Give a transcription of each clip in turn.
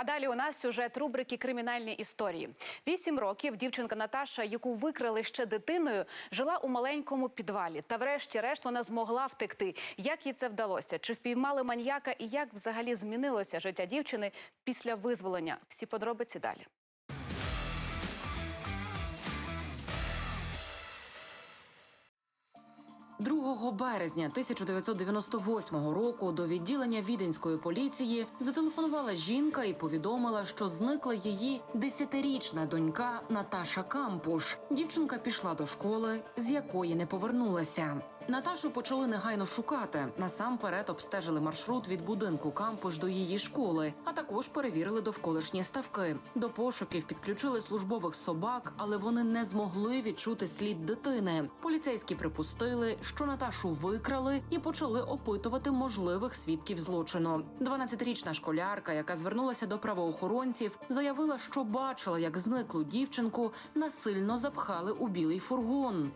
А далі у нас сюжет рубрики Кримінальні історії. Вісім років дівчинка Наташа, яку викрали ще дитиною, жила у маленькому підвалі. Та, врешті-решт, вона змогла втекти. Як їй це вдалося? Чи впіймали маньяка і як взагалі змінилося життя дівчини після визволення? Всі подробиці далі. – 2 березня 1998 року до відділення віденської поліції зателефонувала жінка і повідомила, що зникла її десятирічна донька Наташа Кампуш. Дівчинка пішла до школи, з якої не повернулася. Наташу почали негайно шукати. Насамперед обстежили маршрут від будинку Кампуш до її школи, а також перевірили довколишні ставки. До пошуків підключили службових собак, але вони не змогли відчути слід дитини. Поліцейські припустили, що Наташу викрали і почали опитувати можливих свідків злочину. 12-річна школярка, яка звернулася до правоохоронців, заявила, що бачила, як зниклу дівчинку насильно запхали у білий фургон.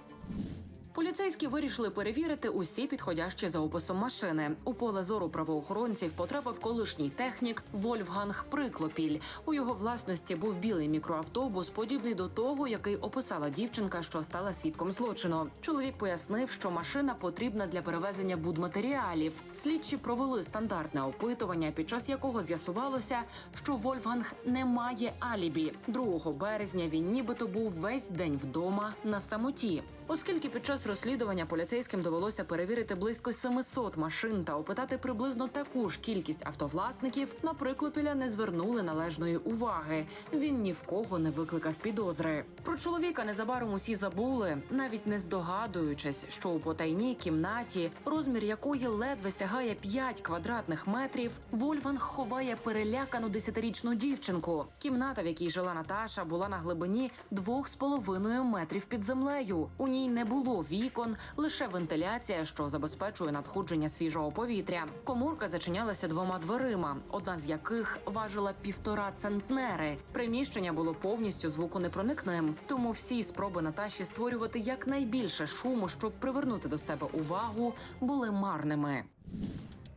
Поліцейські вирішили перевірити усі підходящі за описом машини. У поле зору правоохоронців потрапив колишній технік Вольфганг Приклопіль. У його власності був білий мікроавтобус, подібний до того, який описала дівчинка, що стала свідком злочину. Чоловік пояснив, що машина потрібна для перевезення будматеріалів. Слідчі провели стандартне опитування, під час якого з'ясувалося, що Вольфганг не має алібі. 2 березня він нібито був весь день вдома на самоті. Оскільки під час розслідування поліцейським довелося перевірити близько 700 машин та опитати приблизно таку ж кількість автовласників, на Приклопіля не звернули належної уваги. Він ні в кого не викликав підозри. Про чоловіка незабаром усі забули, навіть не здогадуючись, що у потайній кімнаті, розмір якої ледве сягає 5 квадратних метрів, Вольфанг ховає перелякану десятирічну дівчинку. Кімната, в якій жила Наташа, була на глибині 2,5 метрів під землею. У ній не було вікон, лише вентиляція, що забезпечує надходження свіжого повітря. Коморка зачинялася двома дверима, одна з яких важила півтора центнери. Приміщення було повністю звуконепроникним, тому всі спроби Наташі створювати якнайбільше шуму, щоб привернути до себе увагу, були марними.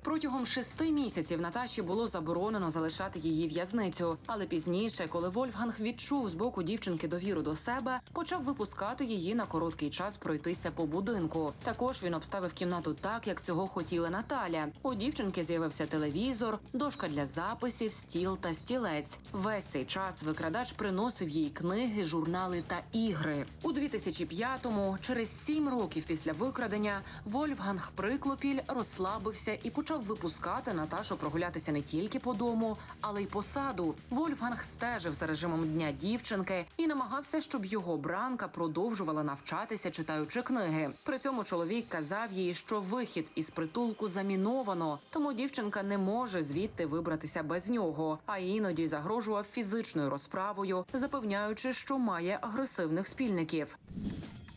Протягом шести місяців Наташі було заборонено залишати її в'язницю. Але пізніше, коли Вольфганг відчув з боку дівчинки довіру до себе, почав випускати її на короткий час пройтися по будинку. Також він обставив кімнату так, як цього хотіла Наталя. У дівчинки з'явився телевізор, дошка для записів, стіл та стілець. Весь цей час викрадач приносив їй книги, журнали та ігри. У 2005-му, через сім років після викрадення, Вольфганг Приклопіль розслабився і почав випускати Наташу прогулятися не тільки по дому, але й по саду. Вольфганг стежив за режимом дня дівчинки і намагався, щоб його бранка продовжувала навчатися, читаючи книги. При цьому чоловік казав їй, що вихід із притулку заміновано, тому дівчинка не може звідти вибратися без нього, а іноді загрожував фізичною розправою, запевняючи, що має агресивних спільників.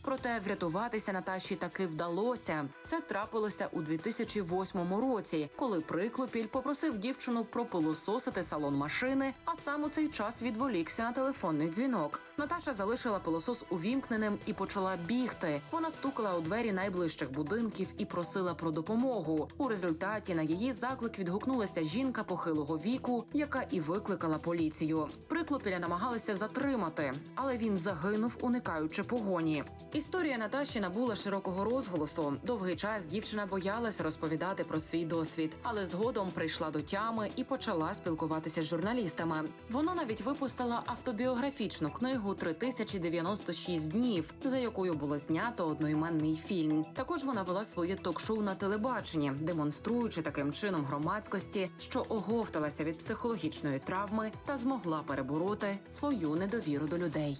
Проте врятуватися Наташі таки вдалося. Це трапилося у 2008 році, коли Приклопіль попросив дівчину пропилососити салон машини, а сам у цей час відволікся на телефонний дзвінок. Наташа залишила пилосос увімкненим і почала бігти. Вона стукала у двері найближчих будинків і просила про допомогу. У результаті на її заклик відгукнулася жінка похилого віку, яка і викликала поліцію. Приклопіля намагалися затримати, але він загинув, уникаючи погоні. Історія Наташі набула широкого розголосу. Довгий час дівчина боялася розповідати про свій досвід, але згодом прийшла до тями і почала спілкуватися з журналістами. Вона навіть випустила автобіографічну книгу «3096 днів, за якою було знято одноіменний фільм. Також вона вела своє ток-шоу на телебаченні, демонструючи таким чином громадськості, що оговталася від психологічної травми та змогла перебороти свою недовіру до людей.